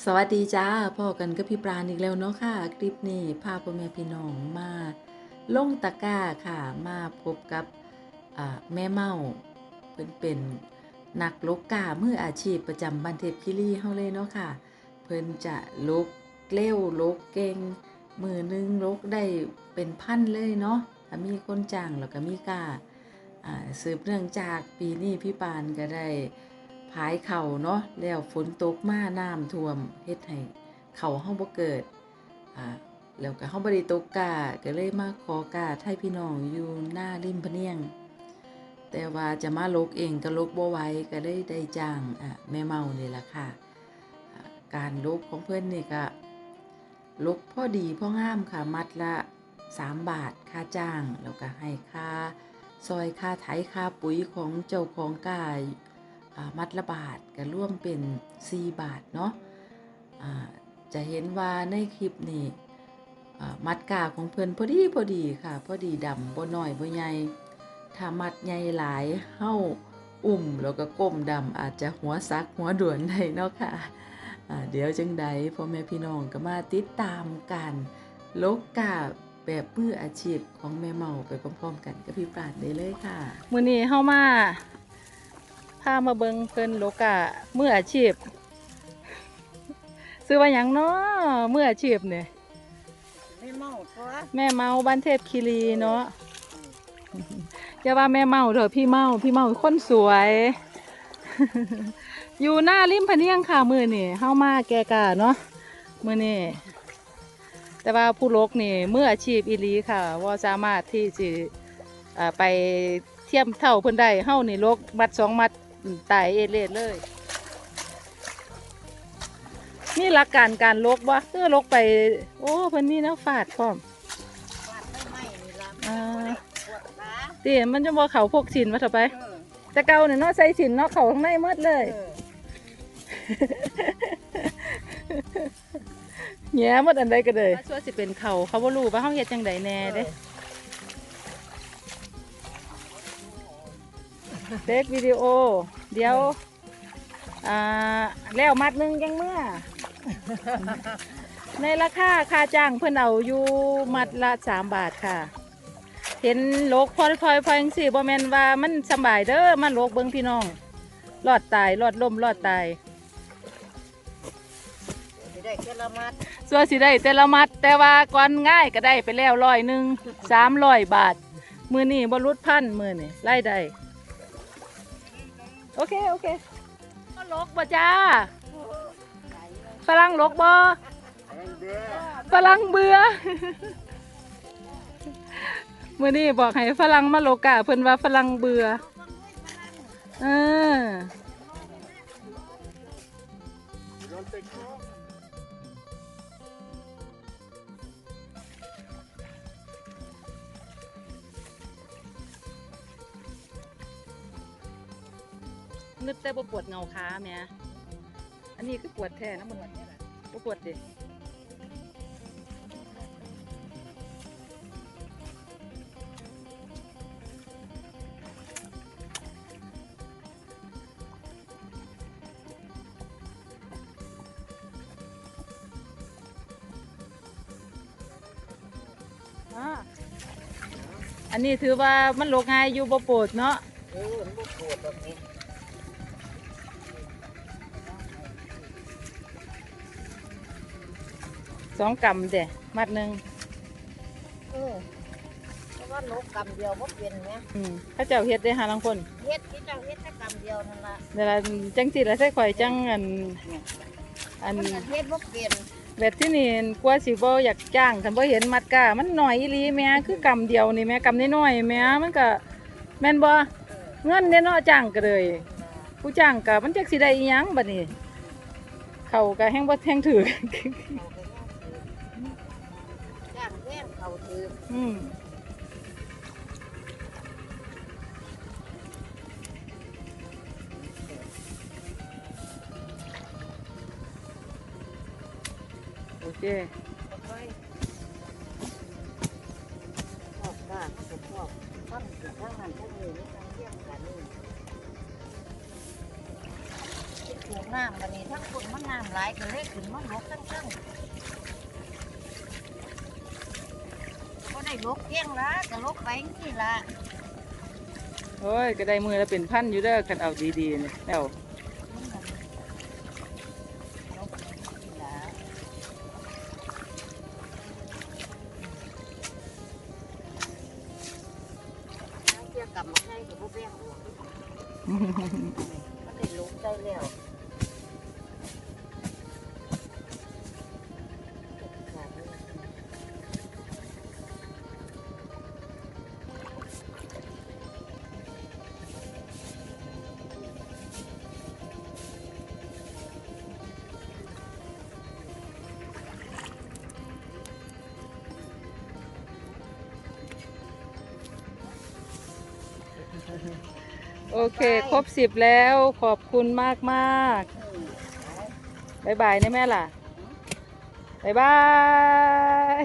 สวัสดีจ้าพ่อกันกับพี่ปราณอีกแล้วเนาะค่ะ คลิปนี้พาพ่อแม่พี่น้องมาลงตะก้าค่ะ มาพบกับแม่เมาเพิ่นเป็นนักลกกามืออาชีพประจำบันเทพคิรีเฮาเลยเนาะค่ะ เพิ่นจะลกเกลี้ยวลกเก่งมือหนึงลกได้เป็นพันเลยเนาะมีคนจ้างแล้วก็มีกาอ่าสืบเนื่องจากปีนี้พี่ปานก็ได้ พายเข่าเนาะแล้วฝนตกมาน้ำท่วมเฮ็ดให้เข่าเฮาบ่เกิดอ่าแล้วก็เฮาบ่ได้ตกกาก็เลยมาขอกาให้พี่น้องอยู่หน้าริมพะเนียง แต่ว่าจะมาลกเองก็ลกบ่ไหวก็เลยได้จ้างอ่าแม่เมานี่ล่ะค่ะการลกของเพิ่อนนี่ก็ลกพ่อดีพ่องามค่ะมัดละ3บาทค่าจ้างแล้วก็ให้ค่าซอยค่าไถค่าปุ๋ยของเจ้าของกาอ่า มัดละบาทก็ร่วมเป็น 4 บาทเนาะจะเห็นว่าในคลิปนี้อ่มัดกาของเพิ่อนพอดีพอดีค่ะ พอดีดำบ่น้อยบ่ใหญ่ถ้ามัดใหญ่หลายเฮาอุ่มแล้วก็ก้มดำอาจจะหัวซักหัวด่วนได้เนาะค่ะอ่าเดี๋ยวจังใดพ่อแม่พี่น้องก็มาติดตามการลกกาแบบมืออาชีพของแม่เมาไปพร้อมๆ กันกับพี่ปราดได้เลยค่ะมื้อนี้เฮามา พามาเบิงเพิ่นโลกะมืออาชีพ ซื้อว่าหยังเนาะมืออาชีพเนี่ยไม่เมาตัวแม่เมาบ้านเทพคีรีเนาะอย่าว่าแม่เมาเถอะพี่เมาพี่เมาคนสวย อยู่หน้าริมพะเนียงค่ะมือนี่เฮามาแกกาเนาะมือนี่แต่ว่าผู้ลกนี่มืออาชีพอีหลีค่ะว่าสามารถที่จะอ่าไปเทียมเท่าเพิ่นได้เฮานี่ลกมัดสองมัด ตายเอเลดเลย นี่หลักการการลกบ่เพื่อลกไป โอ้เพิ่นมีแน้ำฟาดพร้อมฟาดไม่ไหม้นี่ละอ่าปวดขาตีมันจะบ่เขาพกสินมาเถอะไป เออแต่เก่าเนี่ยเนาะใส่สินเนาะเขาข้างในหมดเลยเออแง่หมดอันใดก็เลยชัวสิเป็นเขาเขาบ่รู้ว่าเฮาเฮ็ดจังใดแน่เด้เทควิดีโอ เดี๋ยวอ่าแล้วมัดหนึงยังเมื่อ ในราคาค่าจ้างเพิ่นเอาอยู่มัดละสามบาทค่ะ เห็นโลกพลอยพลอยพลอยจังสิบ่แม่นว่ามันสำบายเด้อมันโลกเบิ่งพี่น้องรอดตายรอดล่มรอดตาย สิได้แค่ละมัดส่วนสิได้แต่ละมัดแต่ว่าก่อนง่ายก็ได้ไปแล้วร้อยหนึ่งสามร้อยบาท มือนี่บรุษพันมือนี่ไล่ได้ โอเค โอเคก็ลกบ่จ้าฝรั่งลกบ่ฝรั่งเบื่อมือนี่บอกให้ฝรั่งมาโลกะเพิ่นว่าฝรั่งเบื่อเออ นึกแต่บ่ปวดเงาขาแม่อันนี้คือปวดแท้นะมันบ่ปวดดิอ่าอันนี้ถือว่ามันโลกง่ายอยู่บ่ปวดเนาะเออมันบ่ปวดแบบนี้ สองกำเด้มัดหนึ่งเออเพราะว่านกกำเดียวบ่เป็นไงอืมเข้าเจ้าเฮ็ดได้หาลังคนเฮ็ดที่เจ้าเฮ็ดแค่กำเดียวนั่นล่ะเวลาจังสิละใส่ข่อยจังอันอันมันก็เฮ็ดบ่เป็นแบบที่นี่กลัวสิบ่อยากจ้างคันบ่เห็นมัดกามันหน่อยอีหลีแม่คือกำเดียวนี่แม่กำน้อยๆแม่มันก็แม่นบ่เงินเด้เนาะจ้างก็เลยผู้จ้างก็มันจักสิได้อีหยังบัดนี้เขาก็แฮงบ่แฮงถือ เขาถืออืมโอเคค่อยชอบกล้าเขาก็ชอบทำทางนั้นทางนี้นี่ทางเที่ยงกันนี่สูบน้ำบัดนี้ทั้งคนมันน้ำหลายก็เลยขึ้นมันลกทั้งทั้งก็ได้ ลกเพียงละก็ลกไปนี่ละโอ้ยก็ได้มือละเป็นพันอยู่เด้อคันเอาดีๆนี่แล้วมันก็ลกไปนี่ละน้ำเกี่ยวกับมาให้กับพวกแป้งออกมันได้ลกได้แล้ว โอเค ครบสิบแล้วขอบคุณมากมากบายบายนะแม่ล่ะบายบาย